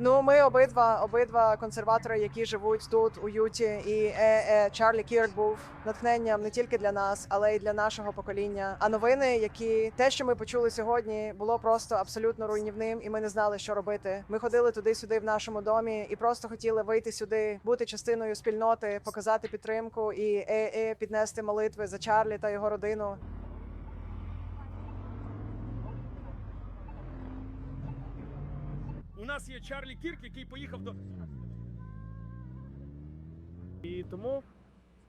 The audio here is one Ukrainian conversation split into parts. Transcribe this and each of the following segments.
Ну, ми обидва, обидва консерватори, які живуть тут у Юті, і е, е, Чарлі Кірк був натхненням не тільки для нас, але й для нашого покоління. А новини, які те, що ми почули сьогодні, було просто абсолютно руйнівним, і ми не знали, що робити. Ми ходили туди-сюди в нашому домі і просто хотіли вийти сюди, бути частиною спільноти, показати підтримку і е, е, піднести молитви за Чарлі та його родину. Нас є Чарлі Кірк, який поїхав до. І тому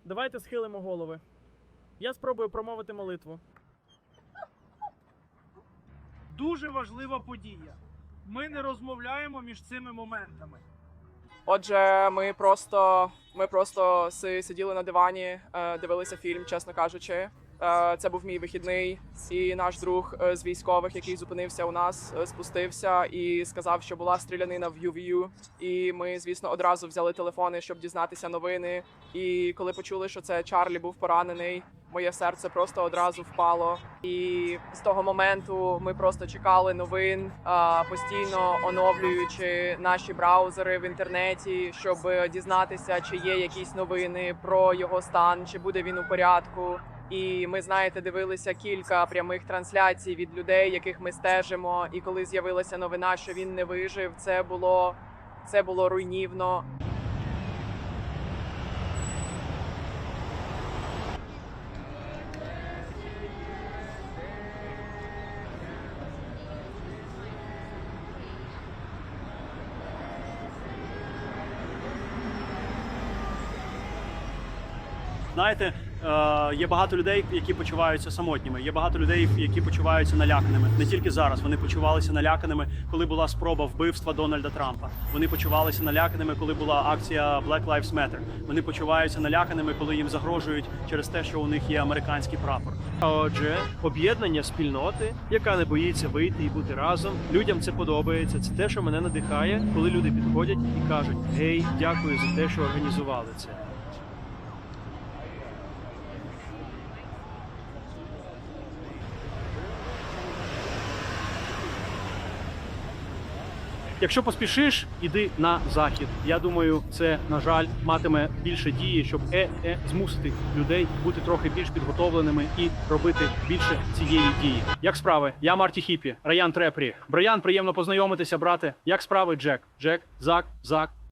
давайте схилимо голови. Я спробую промовити молитву. Дуже важлива подія. Ми не розмовляємо між цими моментами. Отже, ми просто ми просто сиділи на дивані, е, дивилися фільм, чесно кажучи. Е, Це був мій вихідний, і наш друг е, з військових, який зупинився у нас, е, спустився і сказав, що була стрілянина в UVU. І ми, звісно, одразу взяли телефони, щоб дізнатися новини. І коли почули, що це Чарлі був поранений, моє серце просто одразу впало. І з того моменту ми просто чекали новин, постійно оновлюючи наші браузери в інтернеті, щоб дізнатися, чи є якісь новини про його стан, чи буде він у порядку. І ми знаєте, дивилися кілька прямих трансляцій від людей, яких ми стежимо. І коли з'явилася новина, що він не вижив, це було це було руйнівно. Знаєте, є багато людей, які почуваються самотніми. Є багато людей, які почуваються наляканими. Не тільки зараз. Вони почувалися наляканими, коли була спроба вбивства Дональда Трампа. Вони почувалися наляканими, коли була акція Black Lives Matter. Вони почуваються наляканими, коли їм загрожують через те, що у них є американський прапор. А отже, об'єднання спільноти, яка не боїться вийти і бути разом. Людям це подобається. Це те, що мене надихає, коли люди підходять і кажуть: Гей, дякую за те, що організували це. Якщо поспішиш, іди на захід. Я думаю, це на жаль матиме більше дії, щоб е, е змусити людей бути трохи більш підготовленими і робити більше цієї дії. Як справи? Я Марті Хіпі, Раян Трепрі. Браян, приємно познайомитися, брате. Як справи, Джек? Джек, Зак, Зак.